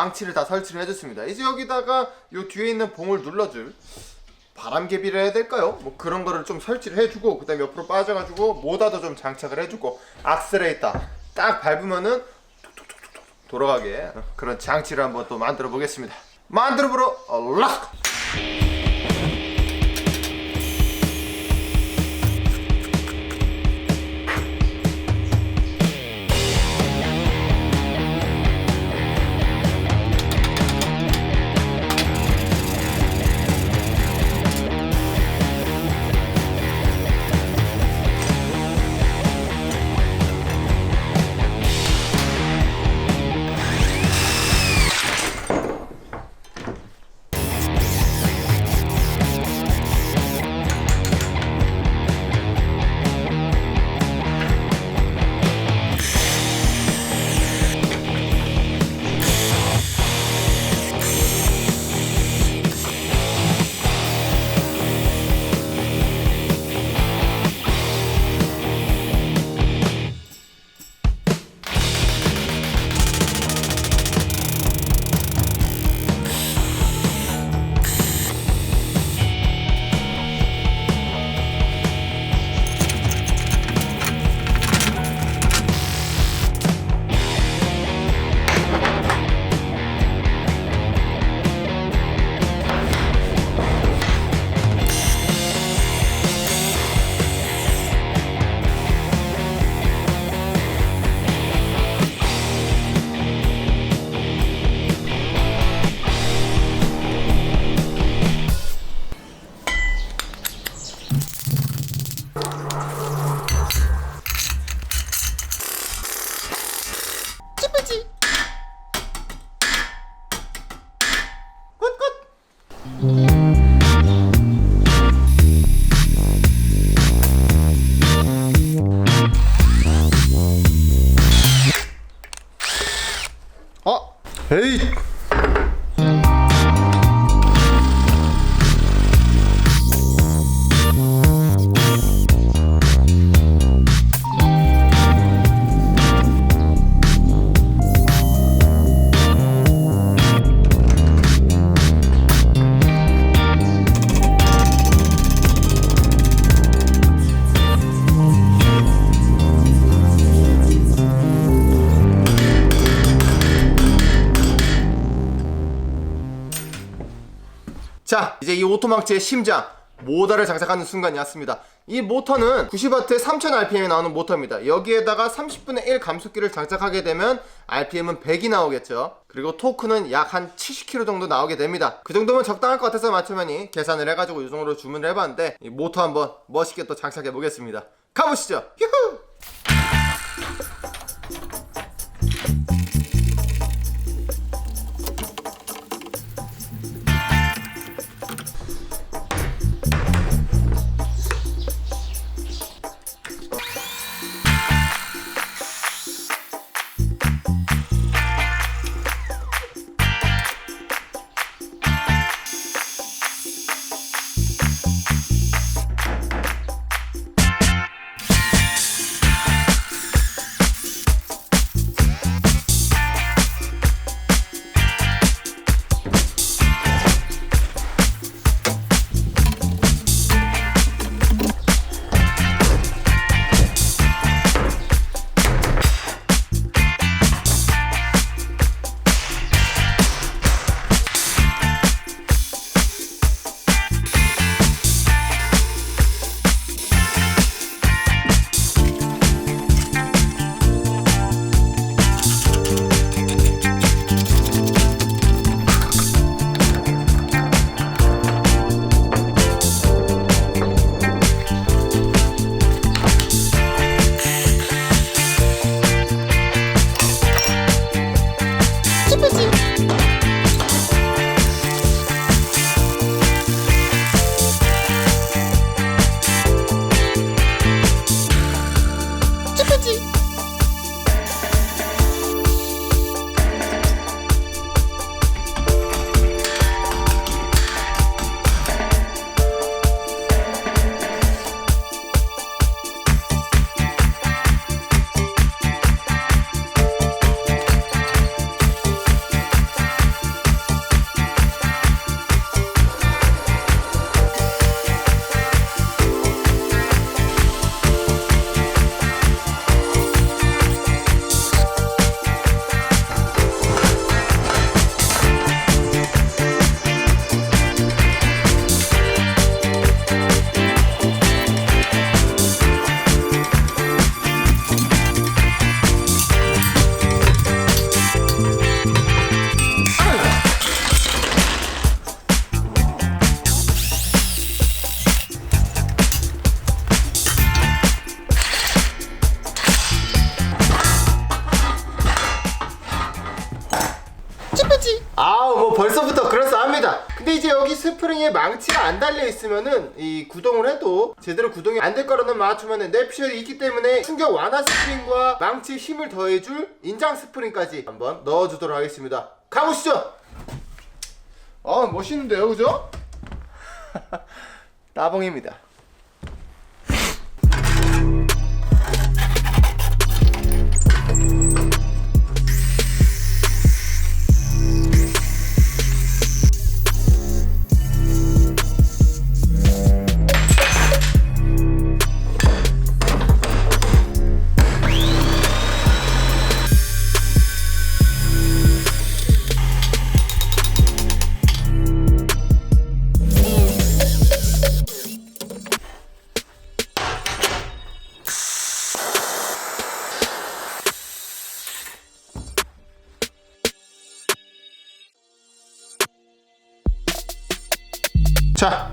망치를 다 설치를 해줬습니다. 이제 여기다가 요 뒤에 있는 봉을 눌러줄 바람개비를 해야 될까요? 뭐 그런 거를 좀 설치를 해주고 그 다음에 옆으로 빠져가지고 모다도 좀 장착을 해주고 악셀레이터 딱 밟으면은 돌아가게 그런 장치를 한번 또 만들어 보겠습니다. 만들어 보러 락! 어? 에이! 자, 이제 이 오토망치의 심장 모터를 장착하는 순간이 왔습니다. 이 모터는 90W에 3000rpm이 나오는 모터입니다. 여기에다가 30분의 1 감속기를 장착하게 되면 RPM은 100이 나오겠죠. 그리고 토크는 약 한 70kg 정도 나오게 됩니다. 그 정도면 적당할 것 같아서 마추맨이 계산을 해가지고 이 정도로 주문을 해봤는데 이 모터 한번 멋있게 또 장착해 보겠습니다. 가보시죠. 휴후! 아우 뭐 벌써부터 그럴싸합니다. 근데 이제 여기 스프링에 망치가 안 달려있으면은 이 구동을 해도 제대로 구동이 안 될 거라는 마추면은 넵실이 있기 때문에 충격 완화 스프링과 망치 힘을 더해줄 인장 스프링까지 한번 넣어주도록 하겠습니다. 가보시죠! 아 멋있는데요 그죠? 따봉입니다.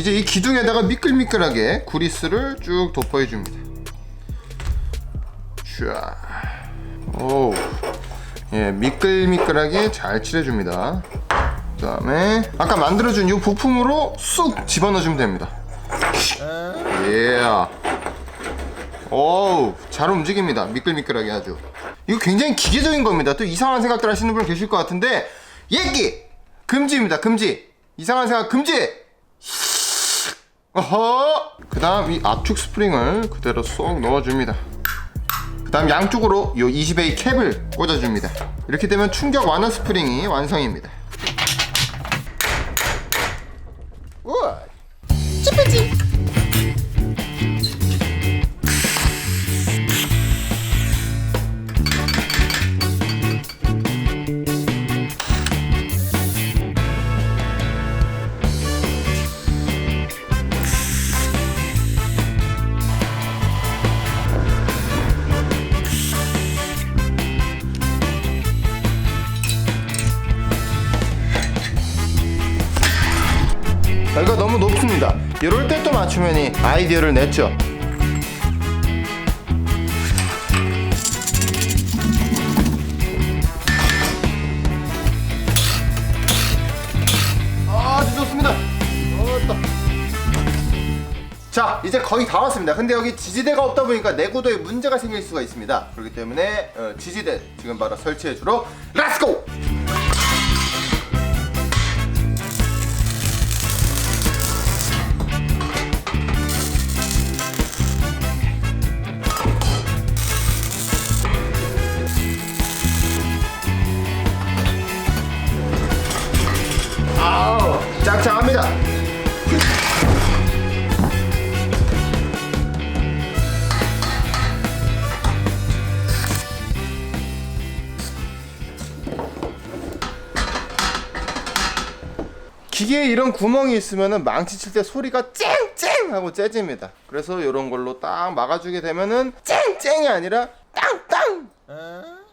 이제 이 기둥에다가 미끌미끌하게 구리스를 쭉 덮어해 줍니다. 자, 오, 예, 미끌미끌하게 잘 칠해 줍니다. 그다음에 아까 만들어 준 이 부품으로 쑥 집어넣어 주면 됩니다. 예. 오우, 잘 움직입니다. 미끌미끌하게 아주. 이거 굉장히 기계적인 겁니다. 또 이상한 생각들 하시는 분 계실 것 같은데 얘기 금지입니다. 금지. 이상한 생각 금지. 어허! 그 다음 이 압축 스프링을 그대로 쏙 넣어줍니다. 그 다음 양쪽으로 요 20A 캡을 꽂아줍니다. 이렇게 되면 충격 완화 스프링이 완성입니다. 너무 높습니다. 이럴 때 또 맞추면이 아이디어를 냈죠. 아주 좋습니다. 어따. 자, 이제 거의 다 왔습니다. 근데 여기 지지대가 없다 보니까 내구도에 문제가 생길 수가 있습니다. 그렇기 때문에 어, 지지대 지금 바로 설치해 주러 렛츠고! 이런 구멍이 있으면은 망치 칠 때 소리가 쨍쨍 하고 째집니다 그래서 이런 걸로 딱 막아주게 되면은 쨍쨍이 아니라 땅땅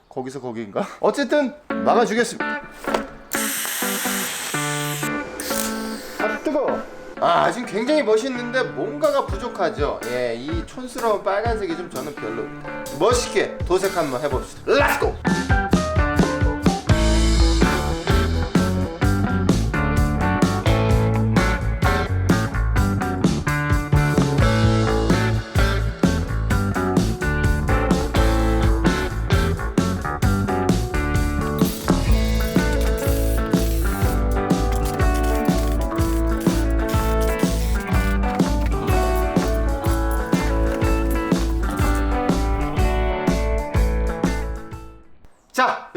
거기서 거기인가? 어쨌든 막아주겠습니다 아 뜨거. 아 지금 굉장히 멋있는데 뭔가가 부족하죠. 예, 이 촌스러운 빨간색이 좀 저는 별로입니다. 멋있게 도색 한번 해봅시다. 렛츠고.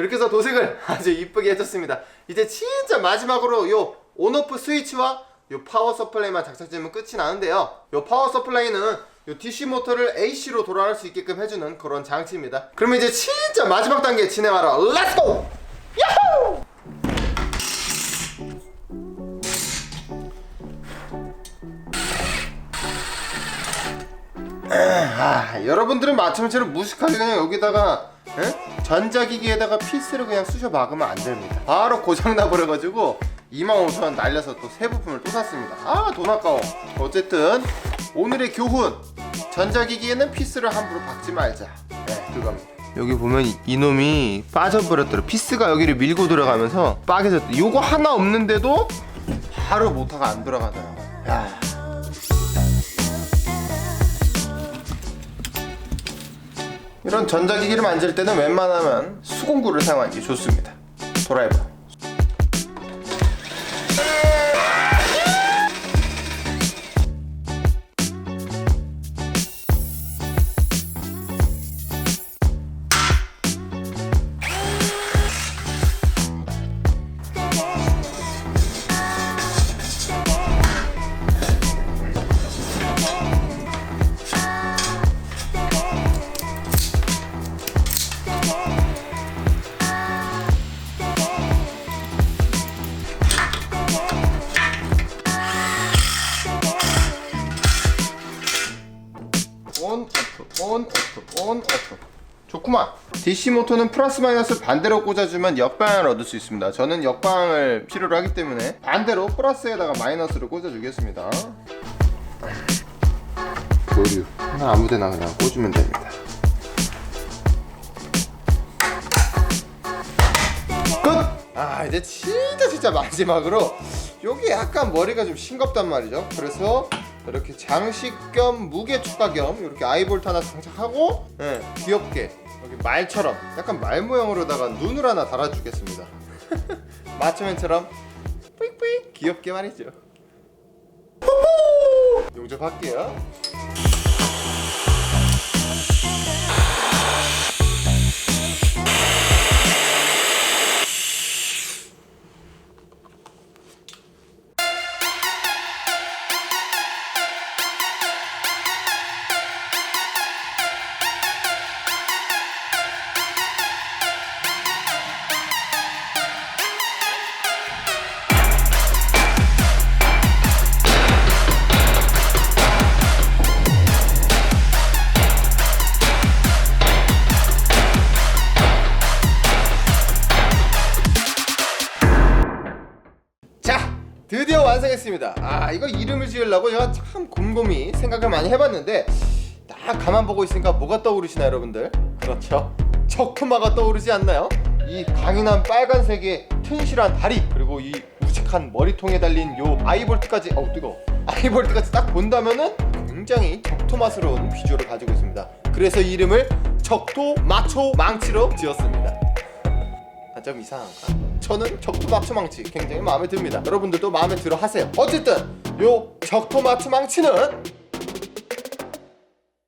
이렇게 해서 도색을 아주 이쁘게 해줬습니다. 이제 진짜 마지막으로 요 온오프 스위치와 요 파워 서플라이만 장착되면 끝이 나는데요. 요 파워 서플라이는 요 DC 모터를 AC로 돌아갈 수 있게끔 해주는 그런 장치입니다. 그러면 이제 진짜 마지막 단계 진행하러 렛츠고! 야호! 아, 여러분들은 마찬가지로 무식하게 그냥 여기다가 에? 전자기기에다가 피스를 그냥 쑤셔 박으면 안 됩니다. 바로 고장 나 버려가지고 25,000원 날려서 또 새 부품을 또 샀습니다. 아, 돈 아까워. 어쨌든 오늘의 교훈. 전자기기에는 피스를 함부로 박지 말자. 네, 그겁니다. 여기 보면 이- 이놈이 빠져버렸더라. 피스가 여기를 밀고 들어가면서 빠개졌다. 요거 하나 없는데도 바로 모터가 안 돌아가더라고요. 야. 이런 전자기기를 만질 때는 웬만하면 수공구를 사용하는 게 좋습니다. 드라이버. 좋구만. DC 모터는 플러스 마이너스 반대로 꽂아주면 역방향을 얻을 수 있습니다. 저는 역방향을 필요로 하기 때문에 반대로 플러스에다가 마이너스를 꽂아주겠습니다. 교류. 하나 아무데나 그냥 꽂으면 됩니다. 끝! 아 이제 진짜 진짜 마지막으로 여기 약간 머리가 좀 싱겁단 말이죠. 그래서 이렇게 장식 겸 무게 추가 겸 이렇게 아이볼트 하나 장착하고 예, 귀엽게 여기 말처럼 약간 말 모양으로다가 눈을 하나 달아주겠습니다. 마초맨처럼 뿌익뿌익 귀엽게 말이죠! 용접할게요 이거 이름을 지으려고 제가 참 곰곰이 생각을 많이 해봤는데 딱 가만 보고 있으니까 뭐가 떠오르시나요 여러분들? 그렇죠. 척크마가 떠오르지 않나요? 이 강인한 빨간색의 튼실한 다리 그리고 이 우직한 머리통에 달린 요 아이볼트까지 어우 뜨거 아이볼트까지 딱 본다면은 굉장히 적토마스러운 비주얼을 가지고 있습니다. 그래서 이름을 적토 마초 망치로 지었습니다. 아, 좀 이상한가? 저는 적토마츠 망치 굉장히 마음에 듭니다. 여러분들도 마음에 들어 하세요. 어쨌든 요 적토마츠 망치는